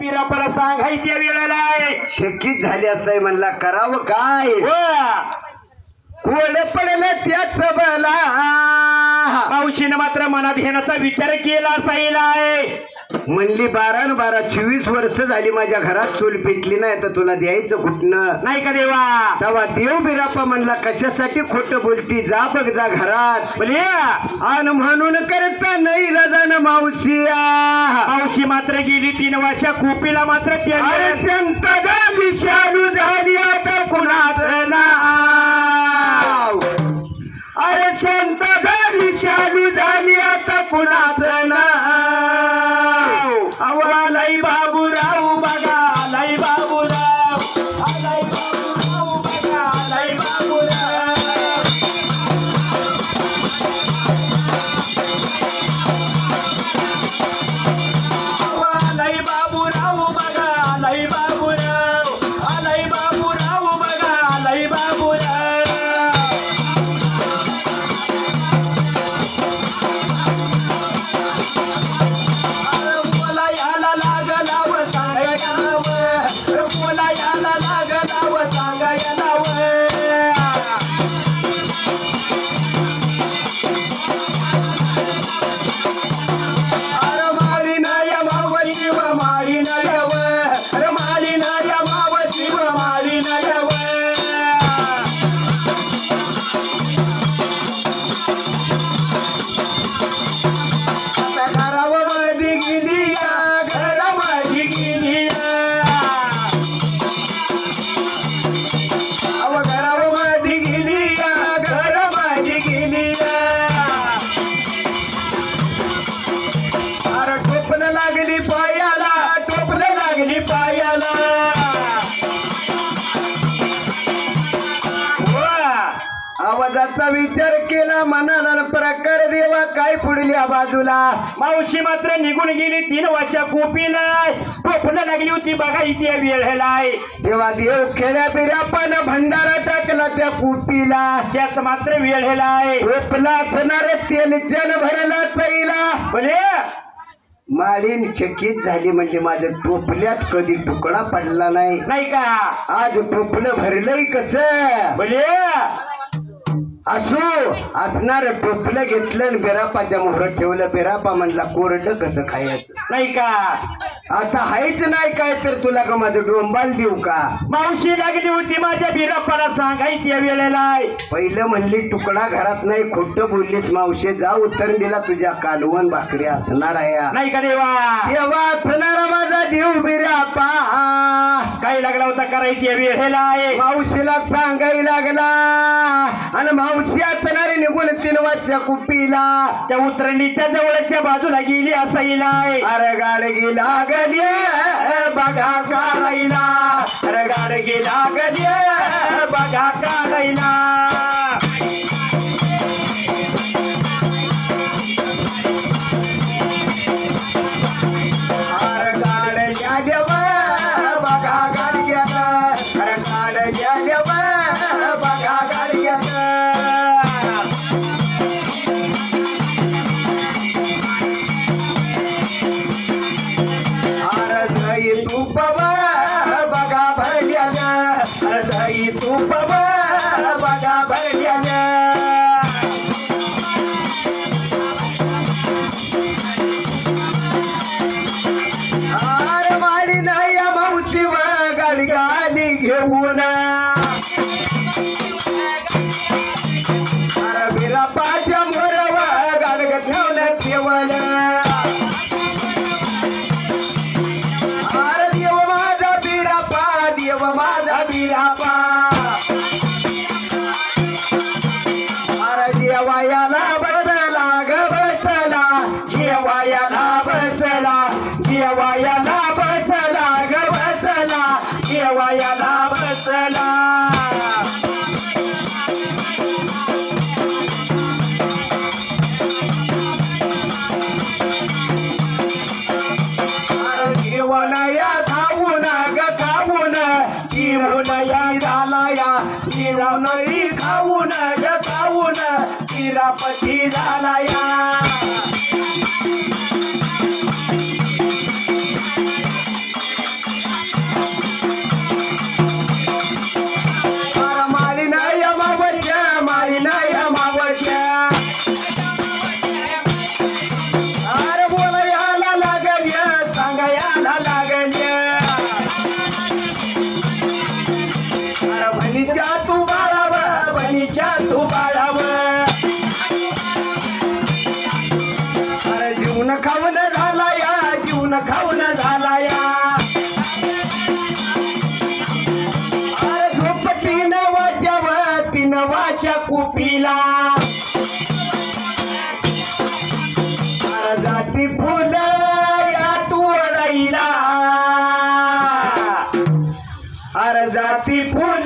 बिरापाला सांगाय त्या वेळेला आहे. शकीत झाली असं म्हणला करावं काय? कोण पडलं त्याच बला. मावशीनं मात्र मनात घेण्याचा विचार केला असाईल आहे. म्हणली बारा न बारा चोवीस वर्ष झाली माझ्या घरात चूल पेटली नाही तर तुला द्यायचं कुठनं? नाही का देवा? तेव्हा देव बिराप्पा म्हणला कशासाठी खोट बोलती? जा बघ जा घरात. आन म्हणून करता नाही रजन मावशिया मावशी मात्र गेली तीन वर्ष कुपीला मात्र गाली चालू झाली आता कुणाचं नाव? अरे संत गाली चालू झाली आता कुणाचं आवाजाचा विचार केला मनाला प्रकार देवा काय पुढल्या बाजूला? मावशी मात्र निघून गेली तीन वर्ष कोपीला. टोपलं लागली होती बघा इथे वेळेलाय. तेव्हा देव खेड्या बिरापान भंडारा टाकला त्या कुटीला त्याच मात्र वेळेलाय. रोपला असणार तेल जन भरला पहिला. बोले माळीन चकित झाली म्हणजे माझ्या टोपल्यात कधी तुकडा पडला नाही. नाही का? आज टोपलं भरलंय कस? बोले असो असणार टोपलं घेतलं आणि बिरापाच्या मोहरात ठेवलं बिरापा म्हणला कोरडं कसं खायचं? नाही का? असं हायच नाही काय तर तुला का माझं डोंबाल देऊ का? मावशी लागली होती माझ्या बिराप्पाला सांगायची वेळेला. पहिलं म्हणली तुकडा घरात नाही खोटं बोललीस मावशे जा उतर दिला तुझ्या कालवण भाकरी असणार आहे या. नाही का देवा? तेव्हा असणारा माझा देव बिरापा. काही लागला होता करायची वेळेला? मावशीला सांगायला लागला. आणि मावशी असणारी निघून तीन वाजच्या कुपीला. त्या उतरणीच्या जवळच्या बाजूला गेली असाईलाय अरे गाडगी लागली बघा लैला अरे गाडगे लागली बघा काढायला. अरे अरे बिरा पाच्या मोरव गाडग ठेवलं ठेवलं अरे देव माझा बिरापा देव माझा बिरापा अरे देवायाला बसला ग बसला जेवायाला बसला जेवायाला बसला ग बसला जेवायाला बसला. अरे या खाऊन ग खाऊन जीवनया झालाया जीवनही खाऊन ग खाऊन चिरापती झालाया कुपीला अरे जाती फुल या तू अडाईला जाती फुल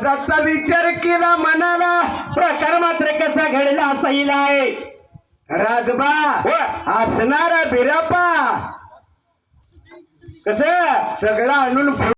वजाचा विचार केला मनाला. प्रकार मात्र कसा घडला असा येईल आहे. राजबा हो. असणारा बिरापा. कसं? सगळं आणून